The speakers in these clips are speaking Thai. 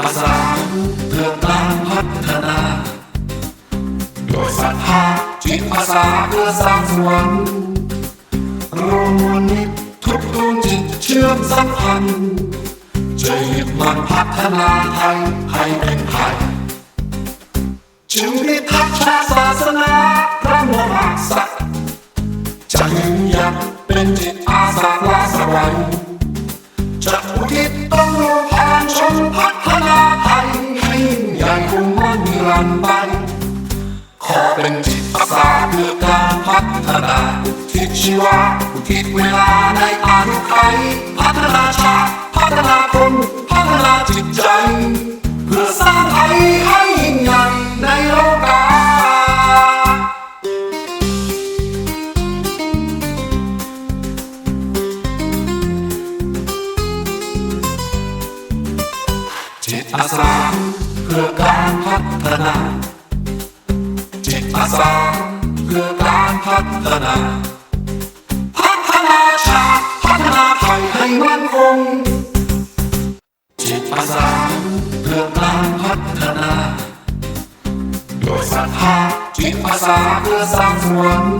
อาสาเพื่อการพัฒนา โดยศรัทธาจิตอาสาเพื่อสร้างสวรรค์รวมมวลมิตรทุกดวงจิตเชื่อมสัมพันธ์จะยึดมันพัฒนาไทยให้เป็นไทยจึงพิทักษ์ชาศาสนาพระมหากษัตริย์จะยืนยัดเป็นจิตอาสาลาสวัยจะอุทิศต้องรวมพานชนพัฒ ทิศชีวะอุทิศเวลาในอานุไขยพัฒนาชาติพัฒนาคนพัฒนาจิตใจ เพื่อสร้างไทยให้ยิ่งใหญ่ในโลกาจิตอาสาเพื่อการพัฒนา จิตอาสาเพื่อการพัฒนา เพื่อการพัฒนา โดยศรัทธาจิตอาสาเพื่อสร้างสวรรค์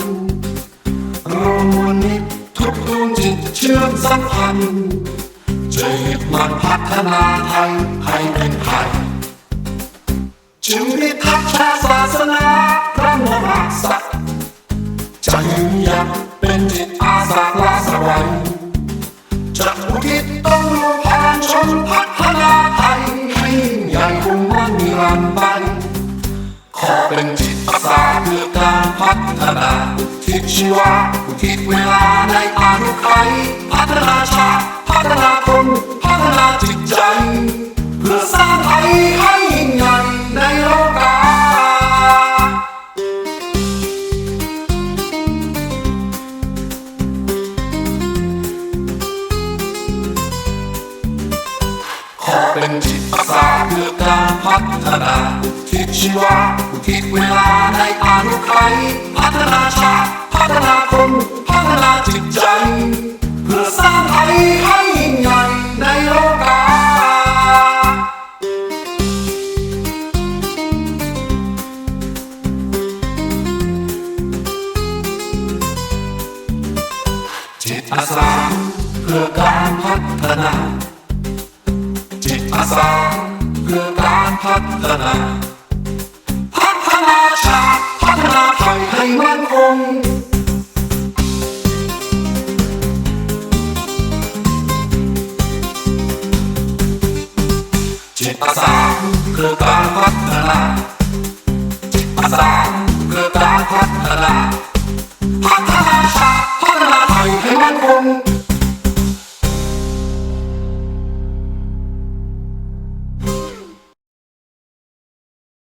รวมมวลมิตรทุกดวงจิตเชื่อมสัมพันธ์จะยึดมันพัฒนาไทยให้เป็นไทยจึงพิทักษาศาสนาพระมหากษัตริย์จะยืนยัดเป็นจิตอาสาลาสวัยจะอุทิศต้องรวมพานชนพัฒนา ขอเป็นจิตอาสาเพื่อการพัฒนาทิศชีวะอุทิศเวลาในอานุไขยพัฒนาชาติพัฒนาคนพัฒนาจิตใจ เพื่อสร้างไทยให้ยิ่งใหญ่ในโลกาขอเป็นจิตอาสาเพื่อการพัฒนา ชีวะอุทิศเวลาในอานุไขยพัฒนาชาติพัฒนาคนพัฒนาจิตใจ เพื่อสร้างไทยให้ยิ่งใหญ่ในโลกาจิตอาสาเพื่อการพัฒนา จิตอาสาเพื่อการพัฒนา พัฒนาชาติพัฒนาไทยให้มั่นคงจิ